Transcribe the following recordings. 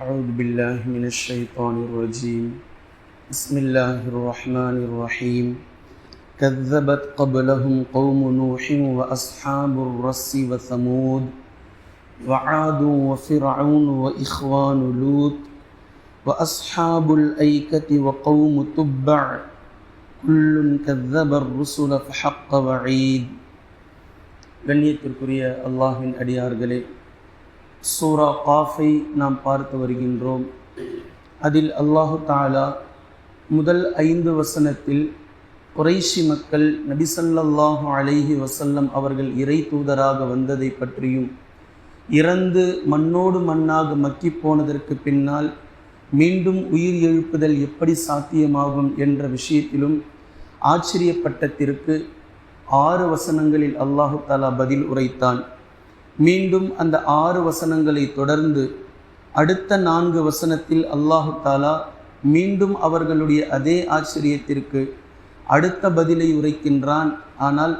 أعوذ بالله من الشيطان الرجيم بسم الله الرحمن الرحيم كذبت قبلهم قوم نوح وأصحاب الرس وثمود وعاد وفرعون وإخوان لوط وأصحاب الأيكة وقوم تبع كل كذب الرسل فحق وعيد கண்ணியத்திற்குரிய அல்லாஹின் அடியார்களே சூரா காஃபை நாம் பார்த்து வருகின்றோம். அதில் அல்லாஹு தாலா முதல் ஐந்து வசனத்தில் குறைஷி மக்கள் நபிசல்லாஹு அலைஹி வசல்லம் அவர்கள் இறை தூதராக வந்ததை பற்றியும் இறந்து மண்ணோடு மண்ணாக மக்கி போனதற்கு பின்னால் மீண்டும் உயிர் எழுப்புதல் எப்படி சாத்தியமாகும் என்ற விஷயத்திலும் ஆச்சரியப்பட்டத்திற்கு ஆறு வசனங்களில் அல்லாஹு தாலா பதில் உரைத்தான். மீண்டும் அந்த ஆறு வசனங்களை தொடர்ந்து அடுத்த நான்கு வசனத்தில் அல்லாஹு தாலா மீண்டும் அவர்களுடைய அதே ஆச்சரியத்திற்கு அடுத்த பதிலை உரைக்கின்றான். ஆனால்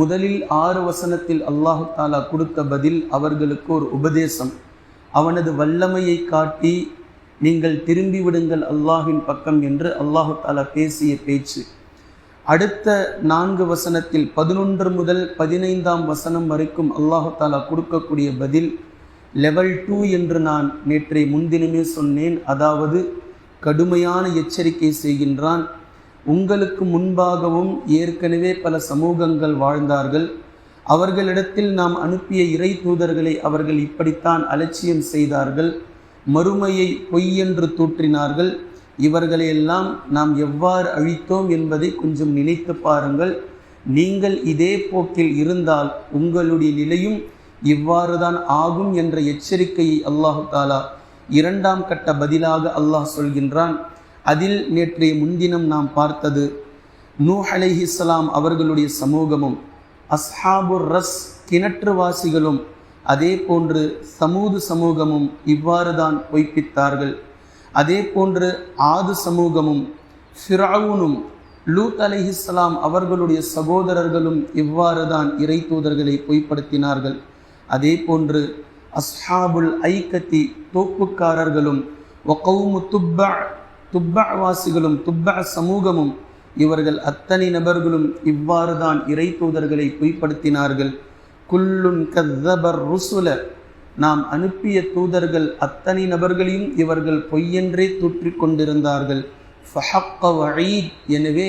முதலில் ஆறு வசனத்தில் அல்லாஹு தாலா கொடுத்த பதில் அவர்களுக்கு ஒரு உபதேசம். அவனது வல்லமையை காட்டி நீங்கள் திரும்பி விடுங்கள் அல்லாஹின் பக்கம் என்று அல்லாஹு தாலா பேசிய பேச்சு. அடுத்த நான்கு வசனத்தில் பதினொன்று முதல் பதினைந்தாம் வசனம் வரைக்கும் அல்லாஹு தாலா கொடுக்கக்கூடிய பதில் லெவல் டூ என்று நான் நேற்றை முன்தினமே சொன்னேன். அதாவது கடுமையான எச்சரிக்கை செய்கின்றான். உங்களுக்கு முன்பாகவும் ஏற்கனவே பல சமூகங்கள் வாழ்ந்தார்கள். அவர்களிடத்தில் நாம் அனுப்பிய இறை தூதர்களை அவர்கள் இப்படித்தான் அலட்சியம் செய்தார்கள். மறுமையை பொய் என்று தூற்றினார்கள். இவர்களையெல்லாம் நாம் எவ்வாறு அழித்தோம் என்பதை கொஞ்சம் நினைத்து பாருங்கள். நீங்கள் இதே போக்கில் இருந்தால் உங்களுடைய நிலையும் இவ்வாறு தான் ஆகும் என்ற எச்சரிக்கையை அல்லாஹு தாலா இரண்டாம் கட்ட பதிலாக அல்லாஹ் சொல்கின்றான். அதில் நேற்றைய முன்தினம் நாம் பார்த்தது நூ அலைஹிஸ்லாம் அவர்களுடைய சமூகமும் அஸ்ஹாபுர் ரஸ் கிணற்றுவாசிகளும் அதே போன்று சமூது சமூகமும் இவ்வாறு தான் பொய்ப்பித்தார்கள். அதே போன்று ஆது சமூகமும் ஃபிராவுனும் லூத் அலிஹிஸ்லாம் அவர்களுடைய சகோதரர்களும் இவ்வாறு தான் இறை தூதர்களை பொய்ப்படுத்தினார்கள். அதே போன்று அஸ்ஹாபுல் ஐக்கத்தி தோப்புக்காரர்களும் ஒகவுமு துப்பா துப்ப வாசிகளும் துப்பா சமூகமும் இவர்கள் அத்தனை நபர்களும் இவ்வாறு தான் இறை தூதர்களை பொய்ப்படுத்தினார்கள். குல்லுன் கதபர் ருசுல நாம் அனுப்பிய தூதர்கள் அத்தனை நபர்களையும் இவர்கள் பொய்யென்றே தூற்றி கொண்டிருந்தார்கள். எனவே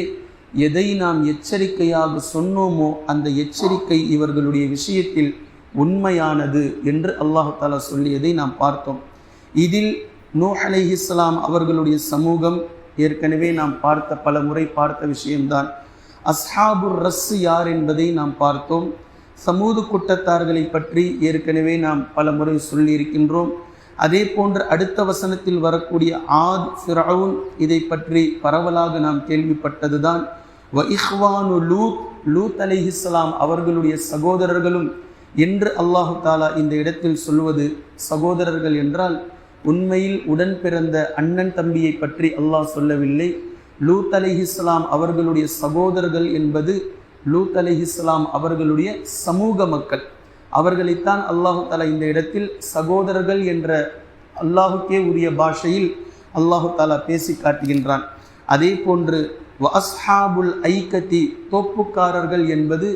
எதை நாம் எச்சரிக்கையாக சொன்னோமோ அந்த எச்சரிக்கை இவர்களுடைய விஷயத்தில் உண்மையானது என்று அல்லாஹு தாலா சொல்லியதை நாம் பார்த்தோம். இதில் நூ அலை இஸ்லாம் அவர்களுடைய சமூகம் ஏற்கனவே நாம் பார்த்த பல முறை பார்த்த விஷயம்தான். அஸ்ஹாபுர் ரஸ் யார் என்பதை நாம் பார்த்தோம். சமூது கூட்டத்தார்களை பற்றி ஏற்கனவே நாம் பல முறை சொல்லியிருக்கின்றோம். அதே போன்று அடுத்த வசனத்தில் வரக்கூடிய ஆத் ஃபிரவுன் இதை பற்றி பரவலாக நாம் கேள்விப்பட்டதுதான். வ இஹ்வானு லூத் லூத் அலிஹிஸ்லாம் அவர்களுடைய சகோதரர்களும் என்று அல்லாஹு தாலா இந்த இடத்தில் சொல்வது சகோதரர்கள் என்றால் உண்மையில் உடன் பிறந்த அண்ணன் தம்பியை பற்றி அல்லாஹ் சொல்லவில்லை. லூத் அலிஹிஸ்லாம் அவர்களுடைய சகோதரர்கள் என்பது லூத் அலி இஸ்லாம் அவர்களுடைய சமூக மக்கள். அவர்களைத்தான் அல்லாஹு தலா இந்த இடத்தில் சகோதரர்கள் என்ற அல்லாஹுக்கே உரிய பாஷையில் அல்லாஹு தாலா பேசி காட்டுகின்றான். அதே போன்று வஸ்ஹாபுல் ஐக்கத்தி தோப்புக்காரர்கள் என்பது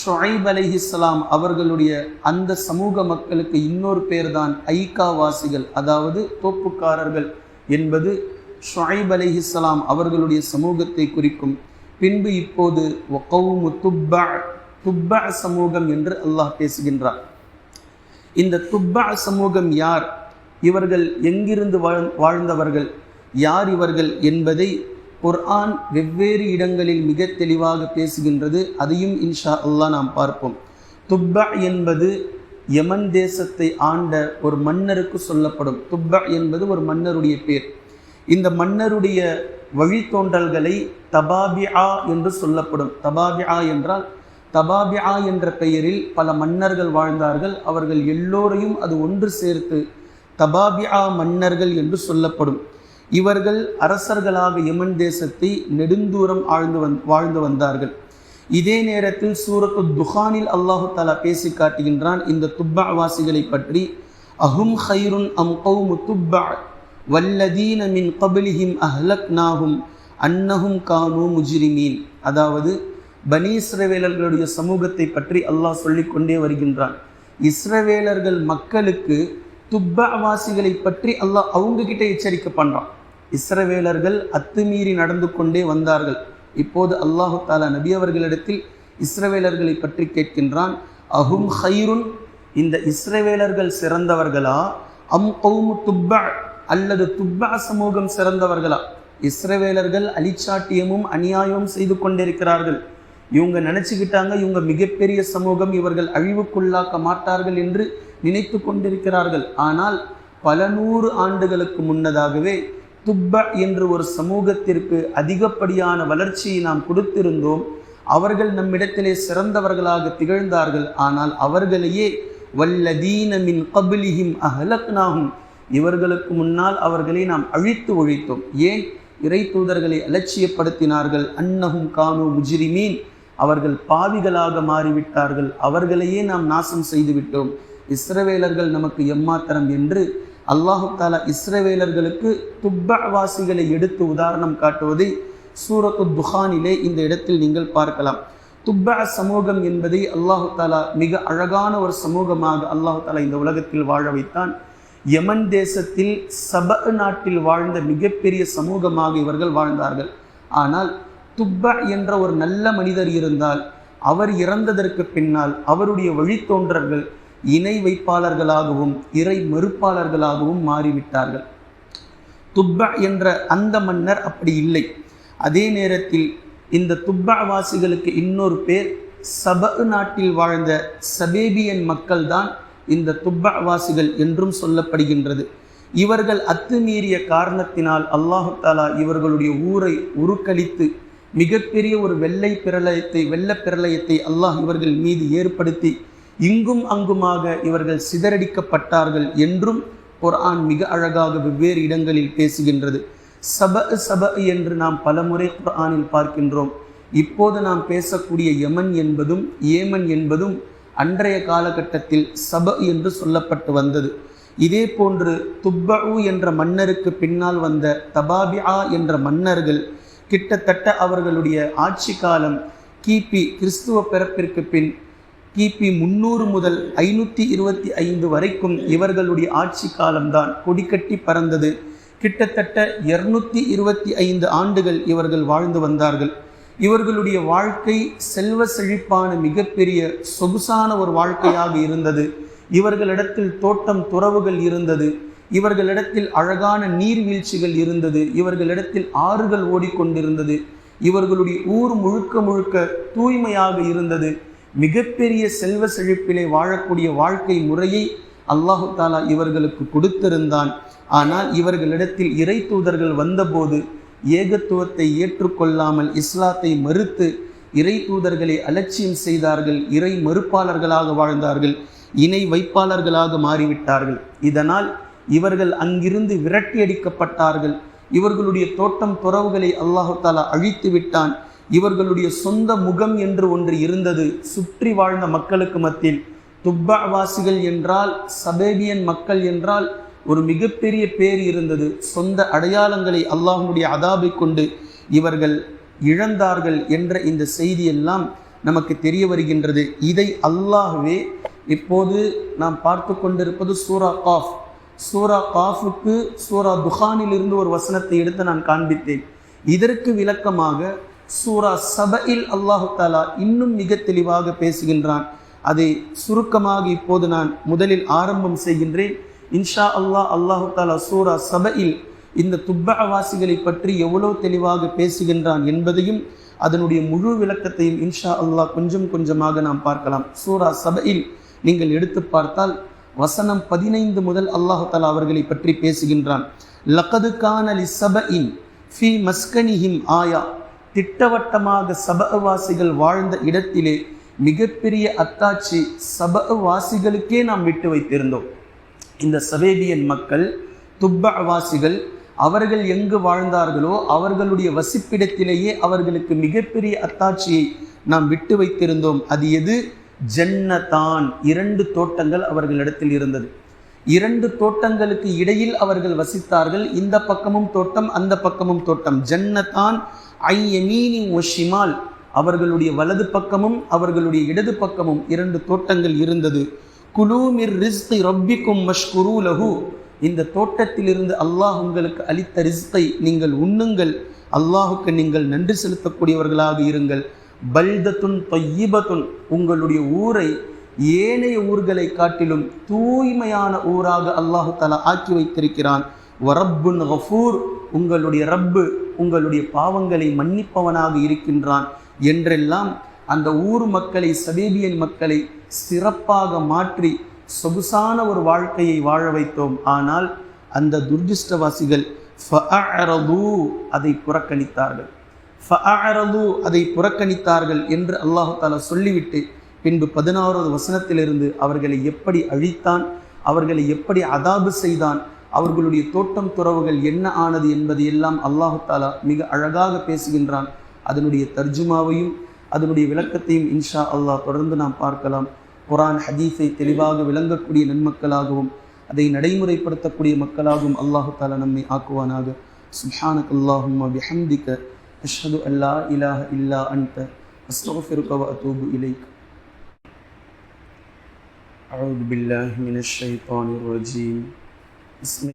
ஷொஹைப் அலி இஸ்லாம் அவர்களுடைய அந்த சமூக மக்களுக்கு இன்னொரு பேர் தான் ஐக்காவாசிகள் அதாவது தோப்புக்காரர்கள் என்பது ஷொஹைப் அலி இஸ்லாம் அவர்களுடைய சமூகத்தை குறிக்கும். பின்பு இப்போது ஒகவுமு துப்பா துப்பா சமூகம் என்று அல்லாஹ் பேசுகின்றார். இந்த துப்பா சமூகம் யார்? இவர்கள் எங்கிருந்து வாழ் வாழ்ந்தவர்கள்? யார் இவர்கள் என்பதை குர்ஆன் வெவ்வேறு இடங்களில் மிக தெளிவாக பேசுகின்றது. அதையும் இன்ஷா அல்லாஹ் நாம் பார்ப்போம். துப்பா என்பது யமன் தேசத்தை ஆண்ட ஒரு மன்னருக்கு சொல்லப்படும். துப்பா என்பது ஒரு மன்னருடைய பேர். இந்த மன்னருடைய வழித்தோன்றல்களை தபாபியா என்று சொல்லப்படும். தபாபியா என்றால் தபாபியா என்ற பெயரில் பல மன்னர்கள் வாழ்ந்தார்கள். அவர்கள் எல்லோரையும் அது ஒன்று சேர்த்து தபாபியா மன்னர்கள் என்று சொல்லப்படும். இவர்கள் அரசர்களாக யமன் தேசத்தை நெடுந்தூரம் ஆழ்ந்து வந் வாழ்ந்து வந்தார்கள். இதே நேரத்தில் சூரத்து துஹானில் அல்லாஹு தாலா பேசி காட்டுகின்றான் இந்த துப்பா வாசிகளை பற்றி அஹும் ஹைருன் அம் கௌமு துப்பா வல்லதீன மின் கபிலிஹிம் அஹ்லக்னாஹும் அன்னஹும் கானு முஜிரிமீன். அதாவது பனி இஸ்ரவேலர்களுடைய சமூகத்தை பற்றி அல்லாஹ் சொல்லி கொண்டே வருகின்றான். இஸ்ரவேலர்கள் மக்களுக்கு துப்பவாசிகளை பற்றி அல்லாஹ் அவங்க கிட்ட எச்சரிக்கை பண்றான். இஸ்ரவேலர்கள் அத்துமீறி நடந்து கொண்டே வந்தார்கள். இப்போது அல்லாஹு தாலா நபி அவர்களிடத்தில் இஸ்ரவேலர்களை பற்றி கேட்கின்றான். அஹும் ஹைருன் இந்த இஸ்ரவேலர்கள் சிறந்தவர்களா? அம் கௌமு துப்பா அல்லது துப்பா சமூகம் சிறந்தவர்களா? இஸ்ரவேலர்கள் அலிச்சாட்டியமும் அநியாயமும் செய்து கொண்டிருக்கிறார்கள். இவங்க நினச்சிக்கிட்டாங்க இவங்க மிகப்பெரிய சமூகம் இவர்கள் அழிவுக்குள்ளாக்க மாட்டார்கள் என்று நினைத்து கொண்டிருக்கிறார்கள். ஆனால் பல நூறு ஆண்டுகளுக்கு முன்னதாகவே துப்ப என்று ஒரு சமூகத்திற்கு அதிகப்படியான வளர்ச்சியை நாம் கொடுத்திருந்தோம். அவர்கள் நம்மிடத்திலே சிறந்தவர்களாக திகழ்ந்தார்கள். ஆனால் அவர்களையே வல்லதீனமின் கபிலிஹிம் அஹலக்னாகும் இவர்களுக்கு முன்னால் அவர்களை நாம் அழித்து ஒழித்தோம். ஏன்? இறை தூதர்களை அலட்சியப்படுத்தினார்கள். அன்னஹும் கானு முஜிரிமீன். அவர்கள் பாவிகளாக மாறிவிட்டார்கள். அவர்களையே நாம் நாசம் செய்து விட்டோம். இஸ்ரவேலர்கள் நமக்கு எம்மாத்திரம் என்று அல்லாஹு தாலா இஸ்ரவேலர்களுக்கு துப்பவாசிகளை எடுத்து உதாரணம் காட்டுவதை சூரத்து துஹானிலே இந்த இடத்தில் நீங்கள் பார்க்கலாம். துப்ப சமூகம் என்பதை அல்லாஹு தாலா மிக அழகான ஒரு சமூகமாக அல்லாஹு தாலா இந்த உலகத்தில் வாழ வைத்தான். யமன் தேசத்தில் சப நாட்டில் வாழ்ந்த மிகப்பெரிய சமூகமாக இவர்கள் வாழ்ந்தார்கள். ஆனால் துப்ப என்ற ஒரு நல்ல மனிதர் இருந்தால் அவர் இறந்ததற்கு பின்னால் அவருடைய வழித்தோன்றர்கள் இணை வைப்பாளர்களாகவும் இறை மறுப்பாளர்களாகவும் மாறிவிட்டார்கள். துப்ப என்ற அந்த மன்னர் அப்படி இல்லை. அதே நேரத்தில் இந்த துப்பவாசிகளுக்கு இன்னொரு பேர் சப நாட்டில் வாழ்ந்த சபேபியன் மக்கள்தான் இந்த துப்பவாசிகள் என்றும் சொல்லப்படுகின்றது. இவர்கள் அத்துமீறிய காரணத்தினால் அல்லாஹு தாலா இவர்களுடைய ஊரை உருக்களித்து மிகப்பெரிய ஒரு வெள்ளை பிரளயத்தை வெள்ள பிரளயத்தை அல்லாஹ் இவர்கள் மீது ஏற்படுத்தி இங்கும் அங்குமாக இவர்கள் சிதறடிக்கப்பட்டார்கள் என்றும் குர்ஆன் மிக அழகாக வெவ்வேறு இடங்களில் பேசுகின்றது. சப சப என்று நாம் பலமுறை குர்ஆனில் பார்க்கின்றோம். இப்போது நாம் பேசக்கூடிய யமன் என்பதும் ஏமன் என்பதும் அன்றைய காலகட்டத்தில் சப என்று சொல்லப்பட்டு வந்தது. இதே போன்று துப்பு என்ற மன்னருக்கு பின்னால் வந்த தபாபியா என்ற மன்னர்கள் கிட்டத்தட்ட அவர்களுடைய ஆட்சி காலம் கிபி கிறிஸ்துவ பிறப்பிற்கு பின் கிபி முன்னூறு முதல் ஐநூற்றி இருபத்தி ஐந்து வரைக்கும் இவர்களுடைய ஆட்சி காலம்தான் கொடிக்கட்டி பறந்தது. கிட்டத்தட்ட இருநூத்தி இருபத்தி ஐந்து ஆண்டுகள் இவர்கள் வாழ்ந்து வந்தார்கள். இவர்களுடைய வாழ்க்கை செல்வ செழிப்பான மிகப்பெரிய சொகுசான ஒரு வாழ்க்கையாக இருந்தது. இவர்களிடத்தில் தோட்டம் துறவுகள் இருந்தது. இவர்களிடத்தில் அழகான நீர்வீழ்ச்சிகள் இருந்தது. இவர்களிடத்தில் ஆறுகள் ஓடிக்கொண்டிருந்தது. இவர்களுடைய ஊர் முழுக்க முழுக்க தூய்மையாக இருந்தது. மிகப்பெரிய செல்வ செழிப்பிலே வாழக்கூடிய வாழ்க்கை முறையை அல்லாஹு தாலா இவர்களுக்கு கொடுத்திருந்தான். ஆனால் இவர்களிடத்தில் இறை தூதர்கள் வந்தபோது ஏகத்துவத்தை ஏற்றுக்கொள்ளாமல் இஸ்லாத்தை மறுத்து இறை தூதர்களை அலட்சியம் செய்தார்கள் இறை மறுப்பாளர்களாக வாழ்ந்தார்கள் இணை வைப்பாளர்களாக மாறிவிட்டார்கள். இதனால் இவர்கள் அங்கிருந்து விரட்டியடிக்கப்பட்டார்கள் இவர்களுடைய தோட்டம் துறவுகளை அல்லாஹு தாலா அழித்து விட்டான். இவர்களுடைய சொந்த முகம் என்று ஒன்று இருந்தது. சுற்றி வாழ்ந்த மக்களுக்கு மத்தியில் துப்பாவாசிகள் என்றால் சபேபியன் மக்கள் என்றால் ஒரு மிகப்பெரிய பேர் இருந்தது. சொந்த அடையாளங்களை அல்லாஹனுடைய அதாபை கொண்டு இவர்கள் இழந்தார்கள் என்ற இந்த செய்தியெல்லாம் நமக்கு தெரிய வருகின்றது. இதை அல்லாஹ்வே இப்போது நாம் பார்த்து கொண்டிருப்பது சூரா காஃப். சூரா காஃபுக்கு சூரா துஹானில் இருந்து ஒரு வசனத்தை எடுத்து நான் காண்பித்தேன். இதற்கு விளக்கமாக சூரா சபையில் அல்லாஹு தாலா இன்னும் மிக தெளிவாக பேசுகின்றான். அதை சுருக்கமாக இப்போது நான் முதலில் ஆரம்பம் செய்கின்றேன். இன்ஷா அல்லாஹ் அல்லாஹு தாலா சூரா சபையில் இந்த துப்பகவாசிகளை பற்றி எவ்வளோ தெளிவாக பேசுகின்றான் என்பதையும் அதனுடைய முழு விளக்கத்தையும் இன்ஷா அல்லாஹ் கொஞ்சம் கொஞ்சமாக நாம் பார்க்கலாம். சூரா சபையில் நீங்கள் எடுத்து பார்த்தால் வசனம் பதினைந்து முதல் அல்லாஹு தாலா அவர்களை பற்றி பேசுகின்றான். லக்கது கானலி சபையின் ஃபி மஸ்கனிஹிம் ஆயா. திட்டவட்டமாக சபவாசிகள் வாழ்ந்த இடத்திலே மிகப்பெரிய அத்தாட்சி சபவாசிகளுக்கே நாம் விட்டு வைத்திருந்தோம். இந்த சவேபியன் மக்கள் துப்பவாசிகள் அவர்கள் எங்கு வாழ்ந்தார்களோ அவர்களுடைய வசிப்பிடத்திலேயே அவர்களுக்கு மிகப்பெரிய அத்தாட்சியை நாம் விட்டு வைத்திருந்தோம். அது எது? ஜன்னதான் இரண்டு தோட்டங்கள் அவர்களிடத்தில் இருந்தது. இரண்டு தோட்டங்களுக்கு இடையில் அவர்கள் வசித்தார்கள். இந்த பக்கமும் தோட்டம் அந்த பக்கமும் தோட்டம். ஜன்னதான் ஐ ஒஷிமால் அவர்களுடைய வலது பக்கமும் அவர்களுடைய இடது பக்கமும் இரண்டு தோட்டங்கள் இருந்தது. குலூமிர் ரிஸ்கி ரொப்பிக்கும் மஷ்குரு லஹு. இந்த தோட்டத்திலிருந்து அல்லாஹ் உங்களுக்கு அளித்த ரிஸ்கை நீங்கள் உண்ணுங்கள். அல்லாஹுக்கு நீங்கள் நன்றி செலுத்தக்கூடியவர்களாக இருங்கள். பல்தத்துன் தொய்யிபத்துன் உங்களுடைய ஊரை ஏனைய ஊர்களை காட்டிலும் தூய்மையான ஊராக அல்லாஹு தலா ஆக்கி வைத்திருக்கிறான். வரப்புன் ஹஃபூர் உங்களுடைய ரப்பு உங்களுடைய பாவங்களை மன்னிப்பவனாக இருக்கின்றான். என்றெல்லாம் அந்த ஊர் மக்களை சபேபியன் மக்களை சிறப்பாக மாற்றி சொகுசான ஒரு வாழ்க்கையை வாழ வைத்தோம். ஆனால் அந்த துர்திஷ்டவாசிகள் அதை புறக்கணித்தார்கள். அதை புறக்கணித்தார்கள் என்று அல்லாஹு தாலா சொல்லிவிட்டு பின்பு பதினாறாவது வசனத்திலிருந்து அவர்களை எப்படி அழித்தான் அவர்களை எப்படி அதாபு செய்தான் அவர்களுடைய தோட்டம் துறவுகள் என்ன ஆனது என்பதையெல்லாம் எல்லாம் அல்லாஹு தாலா மிக அழகாக பேசுகின்றான். அதனுடைய தர்ஜுமாவையும் அதனுடைய விளக்கத்தையும் இன்ஷா அல்லாஹ் தொடர்ந்து நாம் பார்க்கலாம் குரான் ஹதீஸை தெளிவாக விளங்கக்கூடிய நன்மக்களாகவும் அதை நடைமுறைப்படுத்தக்கூடிய மக்களாகவும் அல்லாஹு தாலா நம்மை ஆக்குவானாக சுஹானக் அல்லாஹும் பிஹம்திக்க அஷ்ஹது அல்லா இலாஹ இல்லா அன்த அஸ்தஃபிருக்க வ அத்தூபு இலைக் أعوذ بالله من الشيطان الرجيم بسم